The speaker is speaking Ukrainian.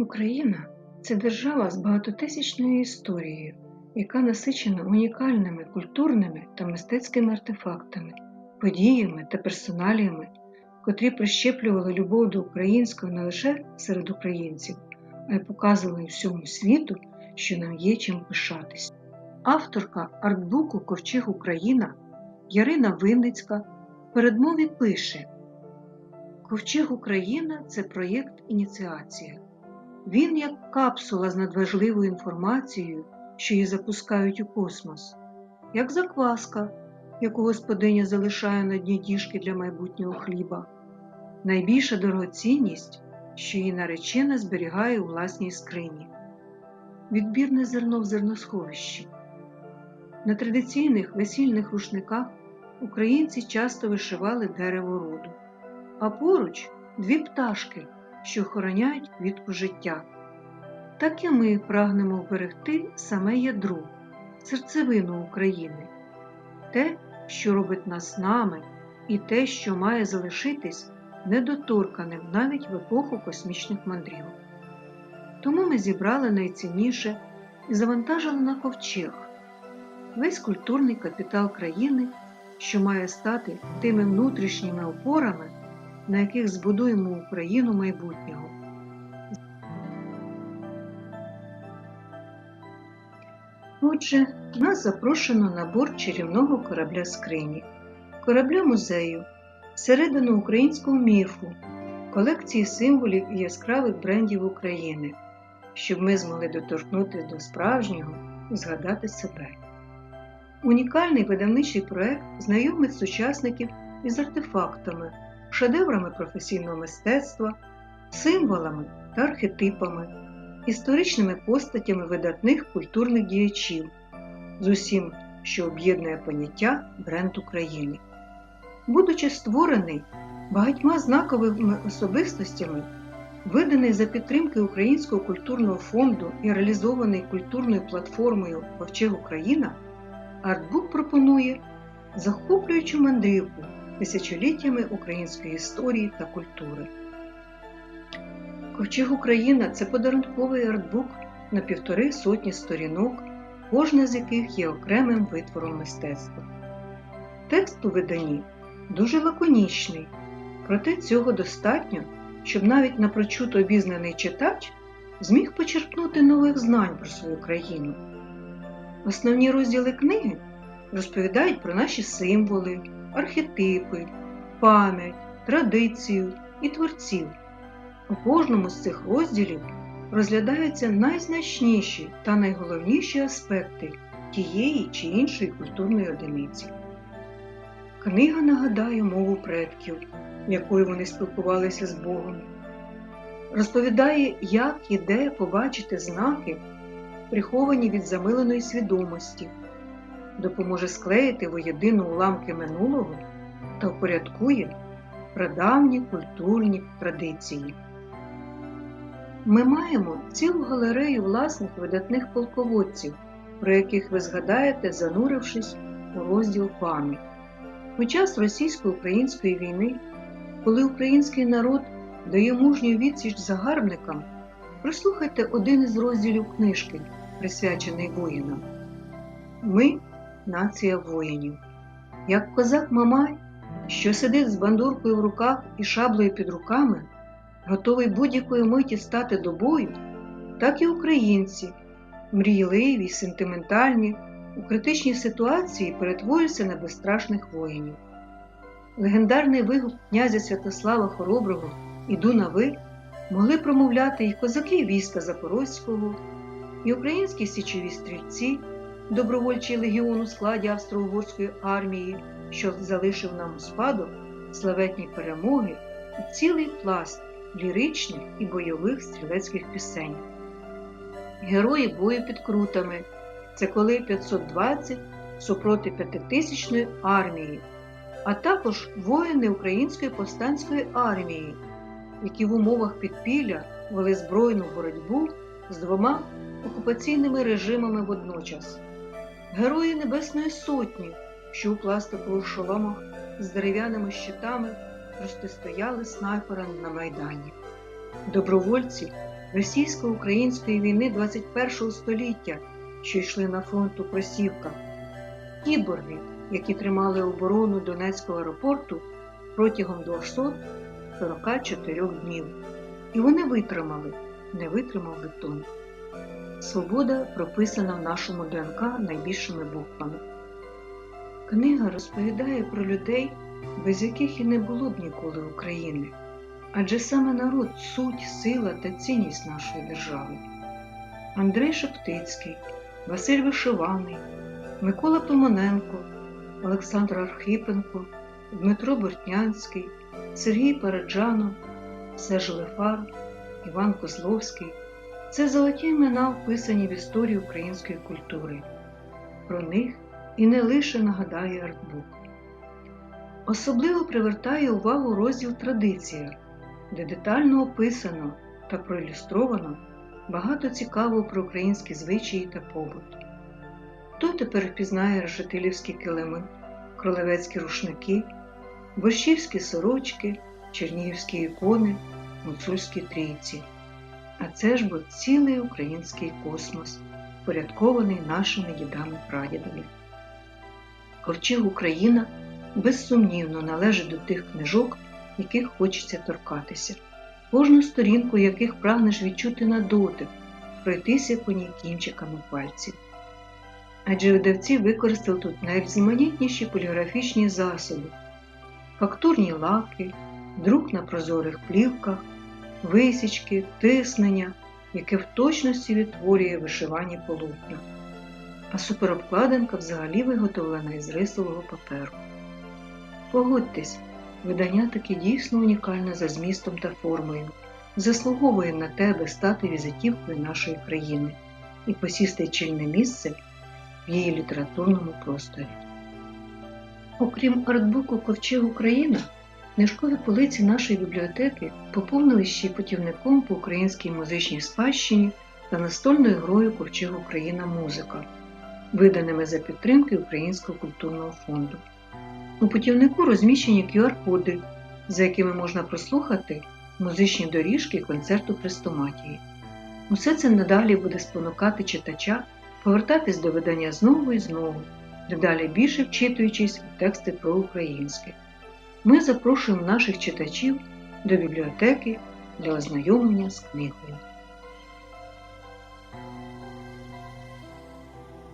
Україна це держава з багатотисячною історією, яка насичена унікальними культурними та мистецькими артефактами, подіями та персоналіями, котрі прищеплювали любов до українського не лише серед українців, а й показували всьому світу, що нам є чим пишатись. Авторка артбуку Ковчег Україна Ярина Винницька в передмові пише: Ковчег Україна це проєкт ініціація. Він як капсула з надважливою інформацією, що її запускають у космос, як закваска, яку господиня залишає на дні діжки для майбутнього хліба, найбільша дорогоцінність, що її наречена зберігає у власній скрині, відбірне зерно в зерносховищі. На традиційних весільних рушниках українці часто вишивали дерево роду, а поруч дві пташки що охороняють квітку життя. Так і ми прагнемо вберегти саме ядро, серцевину України, те, що робить нас нами, і те, що має залишитись недоторканим навіть в епоху космічних мандрівок. Тому ми зібрали найцінніше і завантажили на ковчег весь культурний капітал країни, що має стати тими внутрішніми опорами на яких збудуємо Україну майбутнього. Отже, нас запрошено на борт чарівного корабля скрині, корабля музею, середину українського міфу, колекції символів і яскравих брендів України, щоб ми змогли доторкнутися до справжнього і згадати себе. Унікальний видавничий проект знайомить сучасників із артефактами шедеврами професійного мистецтва, символами та архетипами, історичними постатями видатних культурних діячів з усім, що об'єднує поняття бренд України. Будучи створений багатьма знаковими особистостями, виданий за підтримки Українського культурного фонду і реалізований культурною платформою Ковчег Україна, артбук пропонує захоплюючу мандрівку тисячоліттями української історії та культури. Ковчег Україна це подарунковий артбук на півтори сотні сторінок, кожна з яких є окремим витвором мистецтва. Текст у виданні дуже лаконічний, проте цього достатньо, щоб навіть напрочуто обізнаний читач зміг почерпнути нових знань про свою країну. Основні розділи книги розповідають про наші символи архетипи, пам'ять, традицію і творців. У кожному з цих розділів розглядаються найзначніші та найголовніші аспекти тієї чи іншої культурної одиниці. Книга нагадає мову предків, якою вони спілкувалися з Богом. Розповідає, як і де побачити знаки, приховані від замиленої свідомості допоможе склеїти воєдину уламки минулого та впорядкує прадавні культурні традиції. Ми маємо цілу галерею власних видатних полководців, про яких ви згадаєте, занурившись у розділ пам'ять. У час російсько-української війни, коли український народ дає мужню відсіч загарбникам, прослухайте один із розділів книжки, присвячений воїнам. Ми нація воїнів. Як козак Мамай, що сидить з бандуркою в руках і шаблею під руками, готовий будь-якої миті стати до бою, так і українці, мрійливі, сентиментальні, у критичній ситуації перетворюються на безстрашних воїнів. Легендарний вигук князя Святослава Хороброго «Іду на ви» могли промовляти і козаки війська Запорозького, і українські січові стрільці добровольчий легіон у складі Австро-Угорської армії, що залишив нам у спадок славетні перемоги і цілий пласт ліричних і бойових стрілецьких пісень. Герої бою під крутами це коли 520 супроти п'ятитисячної армії, а також воїни Української повстанської армії, які в умовах підпілля вели збройну боротьбу з двома окупаційними режимами водночас герої Небесної Сотні, що у пластикових шоломах з дерев'яними щитами протистояли снайперам на Майдані, добровольці, російсько-української війни 21 століття, що йшли на фронт у кросівках, кіборги, які тримали оборону Донецького аеропорту протягом 244 днів. І вони витримали, не витримав бетон. Свобода прописана в нашому ДНК найбільшими буквами. Книга розповідає про людей, без яких і не було б ніколи України. Адже саме народ суть, сила та цінність нашої держави. Андрей Шептицький, Василь Вишиваний, Микола Томоненко, Олександр Архипенко, Дмитро Бортнянський, Сергій Параджанов, Серж Лефар, Іван Козловський це золоті імена, вписані в історію української культури. Про них і не лише нагадає артбук. Особливо привертає увагу розділ Традиція, де детально описано та проілюстровано багато цікавого про українські звичаї та побут. Хто тепер впізнає решетилівські килими, кролевецькі рушники, борщівські сорочки, чернігівські ікони, гуцульські трійці. А це ж бо цілий український космос, впорядкований нашими дідами-прадідами. Ковчег Україна безсумнівно належить до тих книжок, яких хочеться торкатися, кожну сторінку яких прагнеш відчути на дотик, пройтися по ній кінчиками пальців. Адже видавці використали тут найрізноманітніші поліграфічні засоби, фактурні лаки, друк на прозорих плівках, висічки, тиснення, яке в точності відтворює вишивані полотна. А суперобкладинка взагалі виготовлена із рисового паперу. Погодьтесь, видання таки дійсно унікальне за змістом та формою, заслуговує на тебе стати візитівкою нашої країни і посісти чільне місце в її літературному просторі. Окрім артбуку Ковчег Україна, книжкові полиці нашої бібліотеки поповнили ще путівником по українській музичній спадщині та настольною грою Ковчег Україна музика, виданими за підтримки Українського культурного фонду. У путівнику розміщені QR-коди, за якими можна прослухати музичні доріжки концерту Хрестоматії. Усе це надалі буде спонукати читача повертатись до видання знову і знову, дедалі більше вчитуючись у тексти про українське. Ми запрошуємо наших читачів до бібліотеки для ознайомлення з книгою.